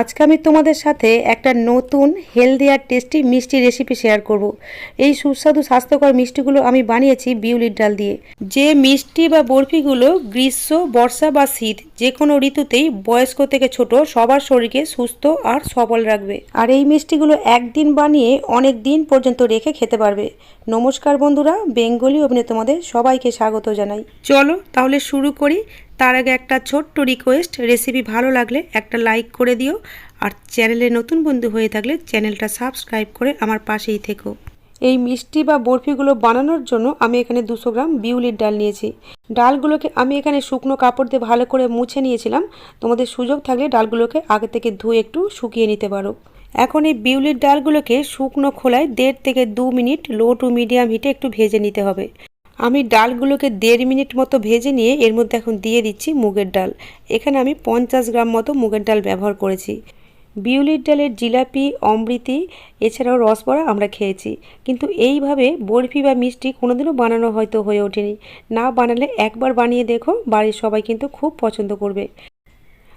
আজকে আমি তোমাদের সাথে একটা নতুন হেলদি আর টেস্টি মিষ্টি রেসিপি শেয়ার করব। এই সুস্বাদু, স্বাস্থ্যকর মিষ্টিগুলো আমি বানিয়েছি বিউলির ডাল দিয়ে। যে মিষ্টি বা বরফিগুলো গ্রীষ্ম, বর্ষা বা শীত যে কোনো ঋতুতেই বয়স্ক থেকে ছোট সবার শরীরকে সুস্থ আর সবল রাখবে। আর এই মিষ্টিগুলো একদিন বানিয়ে অনেক দিন পর্যন্ত রেখে খেতে পারবে। নমস্কার বন্ধুরা, বেঙ্গলি অভিনে তোমাদের সবাইকে স্বাগত জানাই। চলো তাহলে শুরু করি। তার আগে একটা ছোট্ট রিকোয়েস্ট রেসিপি ভালো লাগলে একটা লাইক করে দিও। আর চ্যানেলে নতুন বন্ধু হয়ে থাকলে চ্যানেলটা সাবস্ক্রাইব করে আমার পাশেই থেকো। এই মিষ্টি বা বরফিগুলো বানানোর জন্য আমি এখানে দুশো গ্রাম বিউলির ডাল নিয়েছি। ডালগুলোকে আমি এখানে শুকনো কাপড় দিয়ে ভালো করে মুছে নিয়েছিলাম। তোমাদের সুযোগ থাকলে ডালগুলোকে আগে থেকে ধুয়ে একটু শুকিয়ে নিতে পারো। এখন এই বিউলির ডালগুলোকে শুকনো খোলায় দেড় থেকে দু মিনিট লো টু মিডিয়াম হিটে একটু ভেজে নিতে হবে। আমি ডালগুলোকে দেড় মিনিট মতো ভেজে নিয়ে এর মধ্যে এখন দিয়ে দিচ্ছি মুগের ডাল। এখানে আমি পঞ্চাশ গ্রাম মতো মুগের ডাল ব্যবহার করেছি। বিউলির ডালের জিলাপি, অমৃতি, এছাড়াও রসবড়া আমরা খেয়েছি। কিন্তু এইভাবে বরফি বা মিষ্টি কোনোদিনও বানানো হয়তো হয়ে ওঠেনি। না বানালে একবার বানিয়ে দেখো, বাড়ির সবাই কিন্তু খুব পছন্দ করবে।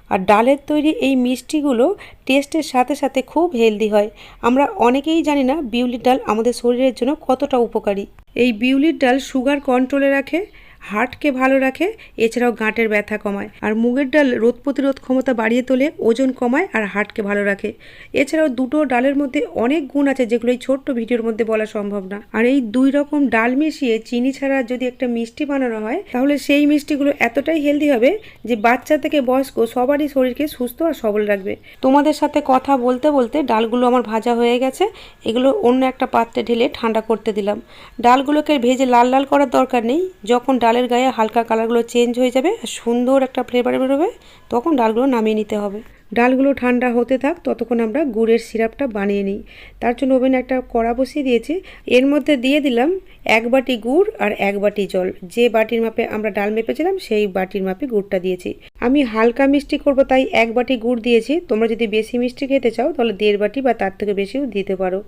আর ডালের তৈরি এই মিষ্টিগুলো টেস্টের সাথে সাথে খুব হেলদি হয়। আমরা অনেকেই জানি না বিউলির ডাল আমাদের শরীরের জন্য কতটা উপকারী। এই বিউলির ডাল সুগার কন্ট্রোলে রাখে হার্টকে ভালো রাখে, এছাড়াও গাঁটের ব্যথা কমায়। আর মুগের ডাল রোদ প্রতিরোধ ক্ষমতা বাড়িয়ে তোলে, ওজন কমায় আর হার্টকে ভালো রাখে। এছাড়াও দুটো ডালের মধ্যে অনেক গুণ আছে যেগুলো এই ছোট্ট ভিডিওর মধ্যে বলা সম্ভব না। আর এই দুই রকম ডাল মিশিয়ে চিনি ছাড়া যদি একটা মিষ্টি বানানো হয়, তাহলে সেই মিষ্টিগুলো এতটাই হেলদি হবে যে বাচ্চা থেকে বয়স্ক সবারই শরীরকে সুস্থ আর সবল রাখবে। তোমাদের সাথে কথা বলতে বলতে ডালগুলো আমার ভাজা হয়ে গেছে। এগুলো অন্য একটা পাত্রে ঢেলে ঠান্ডা করতে দিলাম। ডালগুলোকে ভেজে লাল লাল করার দরকার নেই। যখন ডালের গায়ে হালকা কালারগুলো চেঞ্জ হয়ে যাবে সুন্দর একটা ফ্লেভার বেরোবে, তখন ডালগুলো নামিয়ে নিতে হবে। ডালগুলো ঠান্ডা হতে থাক, ততক্ষণ আমরা গুড়ের সিরাপটা বানিয়ে নিই। তার জন্য ওভেনে একটা কড়া বসিয়ে দিয়েছি। এর মধ্যে দিয়ে দিলাম এক বাটি গুড় আর এক বাটি জল। যে বাটির মাপে আমরা ডাল মেপেছিলাম, সেই বাটির মাপে গুড়টা দিয়েছি। আমি হালকা মিষ্টি করব, তাই এক বাটি গুড় দিয়েছি। তোমরা যদি বেশি মিষ্টি খেতে চাও, তাহলে দেড় বাটি বা তার থেকে বেশিও দিতে পারো।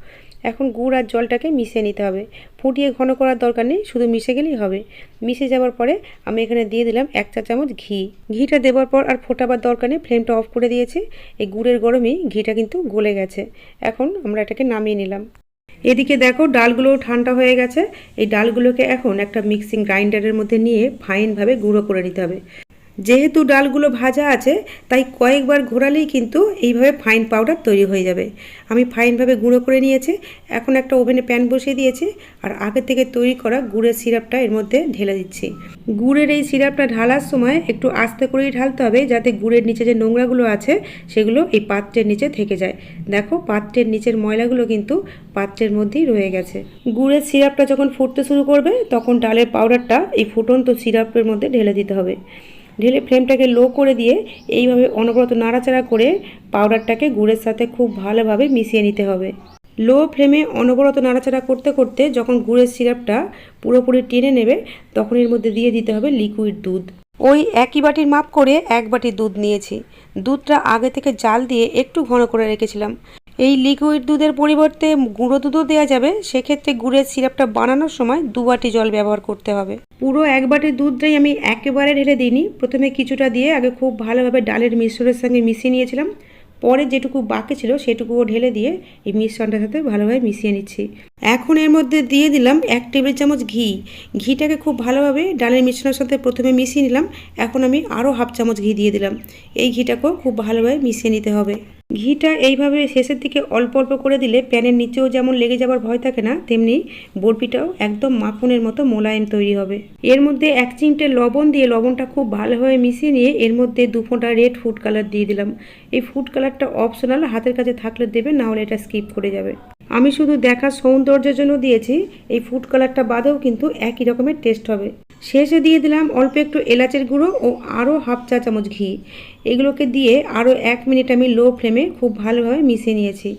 এখন গুড় আর জলটাকে মিশিয়ে নিতে হবে। ফুটিয়ে ঘন করার দরকার নেই, শুধু মিশে গেলেই হবে। মিশে যাওয়ার পরে আমি এখানে দিয়ে দিলাম এক চা চামচ ঘি। ঘিটা দেওয়ার পর আর ফোটাবার দরকার নেই, ফ্লেমটা অফ করে দিয়েছি। এই গুড়ের গরমেই ঘিটা কিন্তু গলে গেছে। এখন আমরা এটাকে নামিয়ে নিলাম। এদিকে দেখো ডালগুলো ঠান্ডা হয়ে গেছে। এই ডালগুলোকে এখন একটা মিক্সিং গ্রাইন্ডারের মধ্যে নিয়ে ফাইনভাবে গুঁড়ো করে নিতে হবে। যেহেতু ডালগুলো ভাজা আছে, তাই কয়েকবার ঘোরালেই কিন্তু এইভাবে ফাইন পাউডার তৈরি হয়ে যাবে। আমি ফাইনভাবে গুঁড়ো করে নিয়েছি, এখন একটা ওভেনে প্যান বসিয়ে দিয়েছি, আর আগে থেকে তৈরি করা গুড়ের সিরাপটা এর মধ্যে ঢেলে দিচ্ছি। গুড়ের এই সিরাপটা ঢালার সময় একটু আস্তে করেই ঢালতে হবে, যাতে গুড়ের নিচে যে নোংরাগুলো আছে, সেগুলো এই পাত্রের নিচে থেকে যায়। দেখো, পাত্রের নিচের ময়লাগুলো কিন্তু পাত্রের মধ্যেই রয়ে গেছে। গুড়ের সিরাপটা যখন ফুটতে শুরু করবে, তখন ডালের পাউডারটা এই ফুটন্ত সিরাপের মধ্যে ঢেলে দিতে হবে। ঢেলে ফ্লেমটাকে লো করে দিয়ে এইভাবে অনবরত নাড়াচাড়া করে পাউডারটাকে গুড়ের সাথে খুব ভালোভাবে মিশিয়ে নিতে হবে। লো ফ্লেমে অনবরত নাড়াচাড়া করতে করতে যখন গুড়ের সিরাপটা পুরোপুরি টেনে নেবে, তখন এর মধ্যে দিয়ে দিতে হবে লিকুইড দুধ। ওই একই বাটির মাপ করে এক বাটি দুধ নিয়েছি। দুধটা আগে থেকে জাল দিয়ে একটু ঘন করে রেখেছিলাম। এই লিকুইড দুধের পরিবর্তে গুঁড়ো দুধও দেওয়া যাবে, সেক্ষেত্রে গুড়ের সিরাপটা বানানোর সময় দু বাটি জল ব্যবহার করতে হবে। পুরো এক বাটি দুধটাই আমি একেবারে ঢেলে দিইনি। প্রথমে কিছুটা দিয়ে আগে খুব ভালোভাবে ডালের মিশ্রণের সঙ্গে মিশিয়ে নিয়েছিলাম। পরে যেটুকু বাকি ছিল সেটুকুও ঢেলে দিয়ে এই মিশ্রণটার সাথে ভালোভাবে মিশিয়ে নিচ্ছি। এখন এর মধ্যে দিয়ে দিলাম এক টেবিল চামচ ঘি। ঘিটাকে খুব ভালোভাবে ডালের মিশ্রণের সাথে প্রথমে মিশিয়ে নিলাম। এখন আমি আরও হাফ চামচ ঘি দিয়ে দিলাম। এই ঘিটাকেও খুব ভালোভাবে মিশিয়ে নিতে হবে। ঘিটা এইভাবে শেষের দিকে অল্প অল্প করে দিলে প্যানের নিচেও যেমন লেগে যাওয়ার ভয় থাকে না, তেমনি বরফিটাও একদম মাখনের মতো মোলায়েম তৈরি হবে। এর মধ্যে এক চিমটে লবণ দিয়ে লবণটা খুব ভালোভাবে মিশিয়ে নিয়ে এর মধ্যে দু ফোঁটা রেড ফুড কালার দিয়ে দিলাম। এই ফুড কালারটা অপশনাল, হাতের কাছে থাকলে দেবে না হলে এটা স্কিপ করে যাবে। আমি শুধু দেখার সৌন্দর্যের জন্য দিয়েছি, এই ফুড কালারটা বাদেও কিন্তু একই রকমের টেস্ট হবে। শেষে দিয়ে দিলাম অল্প একটু এলাচের গুঁড়ো ও আরও হাফ চা চামচ ঘি। এগুলোকে দিয়ে আরও এক মিনিট আমি লো ফ্লেমে খুব ভালোভাবে মিশিয়ে নিয়েছি।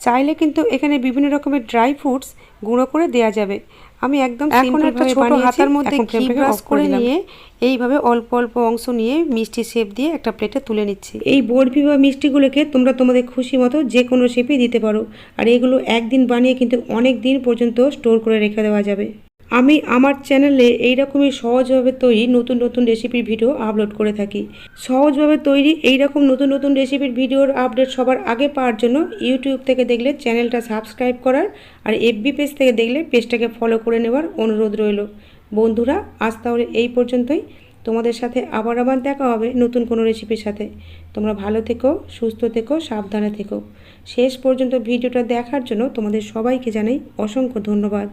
চাইলে কিন্তু এখানে বিভিন্ন রকমের ড্রাই ফ্রুটস গুঁড়ো করে দেওয়া যাবে। আমি একদম এখন একটা ছোট হাতার মধ্যে ঘি ব্রাশ করে নিয়ে এইভাবে অল্প অল্প অংশ নিয়ে মিষ্টি শেপ দিয়ে একটা প্লেটে তুলে নিচ্ছি। এই বরফি বা মিষ্টিগুলোকে তোমরা তোমাদের খুশি মতো যে কোনো শেপে দিতে পারো। আর এগুলো একদিন বানিয়ে কিন্তু অনেক দিন পর্যন্ত স্টোর করে রেখে দেওয়া যাবে। আমি আমার চ্যানেলে এই রকমই সহজভাবে তৈরি নতুন নতুন রেসিপির ভিডিও আপলোড করে থাকি। সহজভাবে তৈরি এই রকম নতুন নতুন রেসিপির ভিডিওর আপডেট সবার আগে পাওয়ার জন্য ইউটিউব থেকে দেখলে চ্যানেলটা সাবস্ক্রাইব করার আর এফবি পেজ থেকে দেখলে পেজটাকে ফলো করে নেওয়ার অনুরোধ রইল। বন্ধুরা, আজ তাহলে এই পর্যন্তই। তোমাদের সাথে আবার আবার দেখা হবে নতুন কোনো রেসিপির সাথে। তোমরা ভালো থেকো, সুস্থ থেকো, সাবধানে থেকো। শেষ পর্যন্ত ভিডিওটা দেখার জন্য তোমাদের সবাইকে জানাই অসংখ্য ধন্যবাদ।